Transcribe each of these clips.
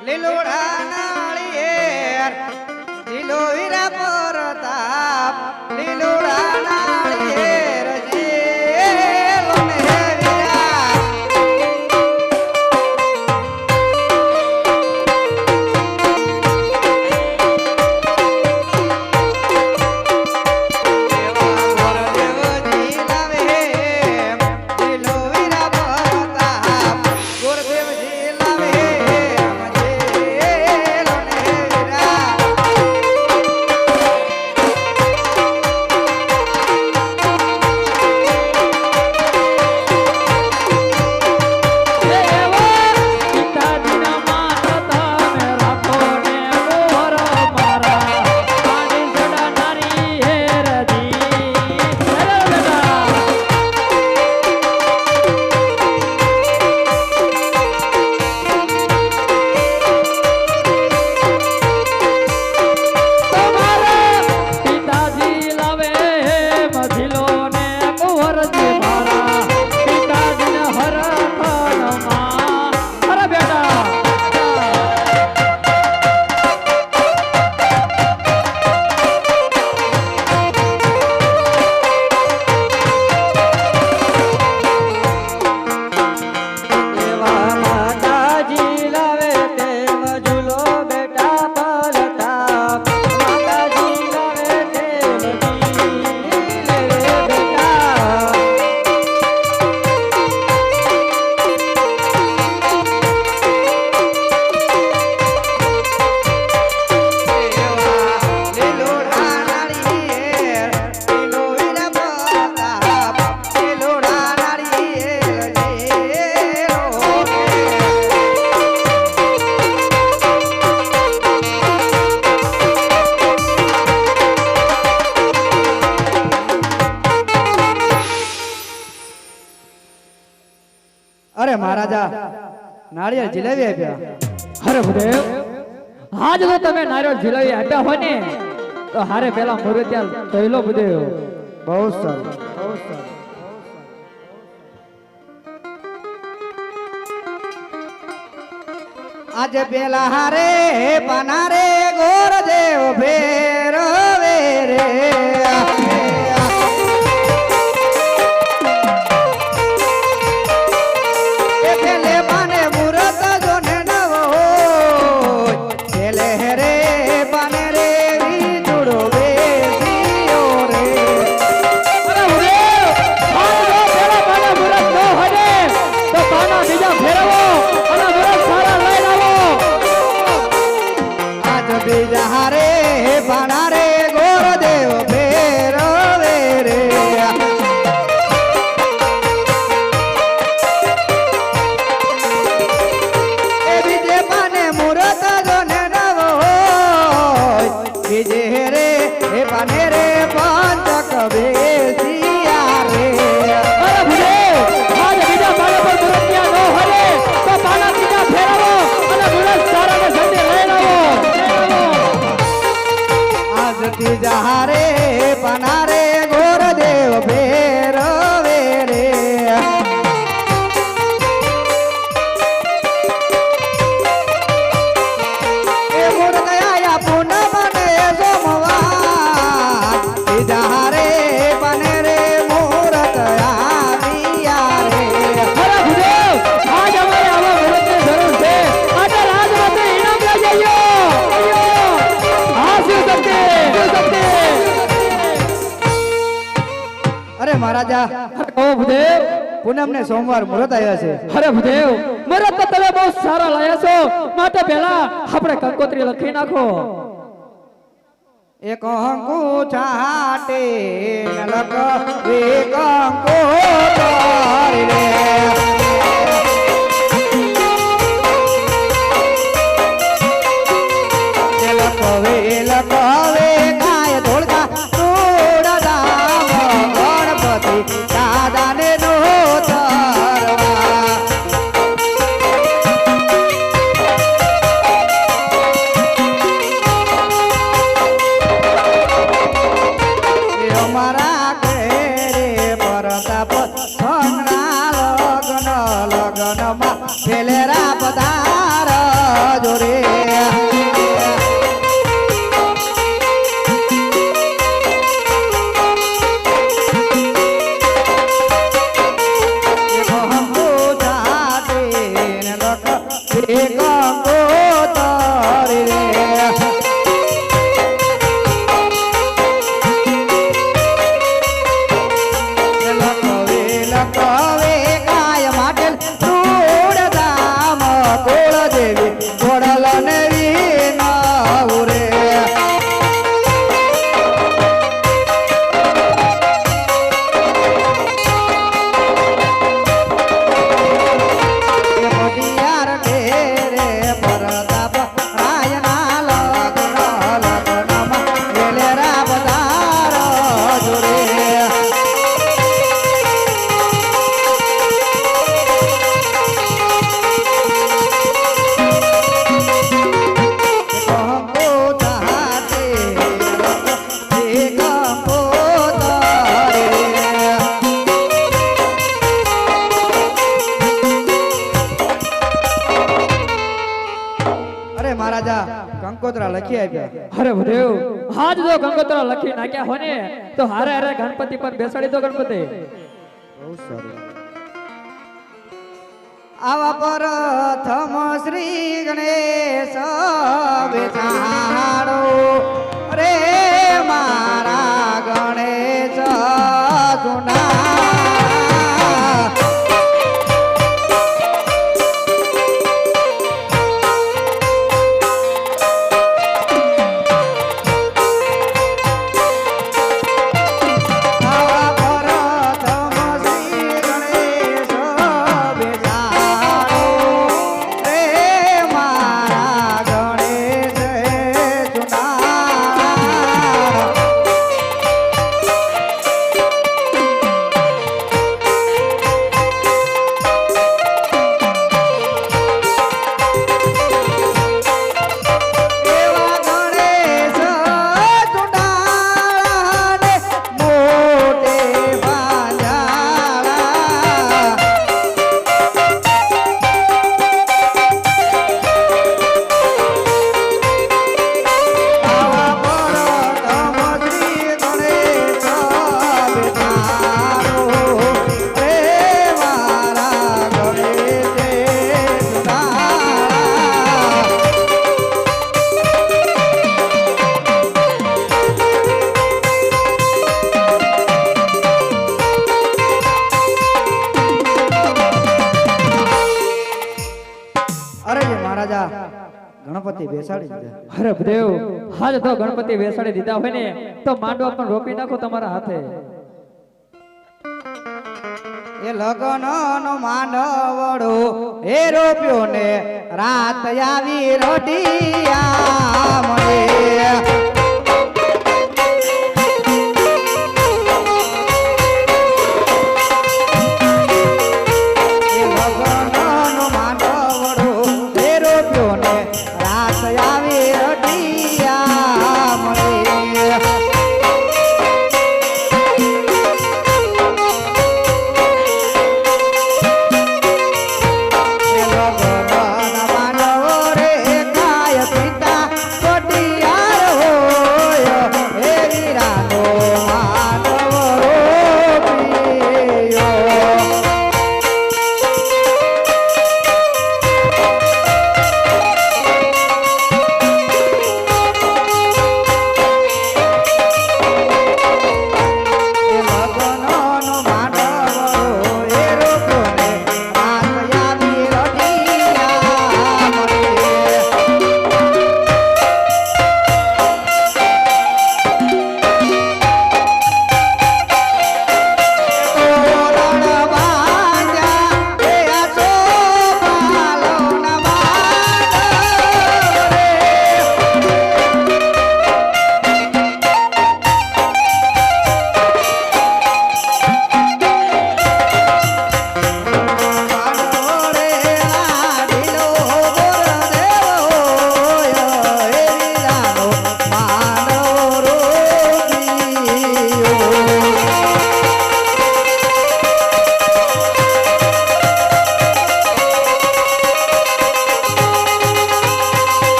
લીલોડા નાળિયેર લીલો વીરા પરતાપ લીલોડા નાળિયેર નાળિયેર જલેબી આપ્યા. હરે ભૂદેવ આજ જો તમે નારિયેળ જીલાવી આપ્યા હોય ને, તો હારે પેલા મુરત્યાલ તૈલો ભૂદેવ બહુ સારું આજ પેલા હારે પાના રે ગોર દેવ ભેરવે રે. રે હે બને રે પંચક બેસિયા રે અરે ભૂદેવ આજ બીજા પાના પર મુરત્યા ન હોય તો પાના બીજા ફેરવો અને મુરત સારા ને સંડે લઈને આજ ત્રીજા હારે અરે ઓ ભૂદેવ પૂનમ ને સોમવાર મુહૂર્ત આવ્યા છે. અરે ભૂદેવ મુરત તો તમે બહુ સારા લાયા છો. માટે પહેલા આપણે કંકોત્રી લખી નાખો. એક અંકુ ચાટે નલક એક અંકુ રે લખી આપ્યા. અરે ભદેવ આજ જો ગંગોત્રા લખી નાખ્યા હો ને તો હારે હારે ગણપતિ પર બેસાડી દો ગણપતિ. બહુ સારું. આવા પ્રથમ શ્રી ગણેશ બેસાડો રે મારા ગણેશ જુના અરે જે મહારાજા ગણપતિ બેસાડી દીધા. અરે દેવ હાજ તો ગણપતિ બેસાડી દીધા હોય ને તો માંડવા પણ રોપી નાખો તમારા હાથે. એ લગન નો માંડવડો એ રોપ્યો ને રાત આવી રઢિયા મળે એ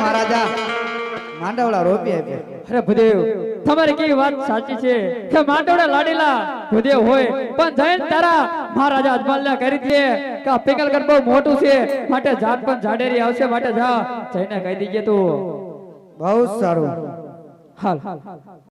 મહારાજા માંડવડા રોપી આપ્યા. અરે ભદેવ તમારી કેવી વાત સાચી છે? કે માંડવડા લાડેલા ભદેવ હોય પણ જૈન તારા મહારાજા અજમાલ્યા કરી દે કે આ પિંગલગઢ બહુ મોટું છે માટે જાત પણ જાડેરી આવશે માટે જા જઈને કહી દીજે તું. બહુ સારું. હાલ હાલ હાલ.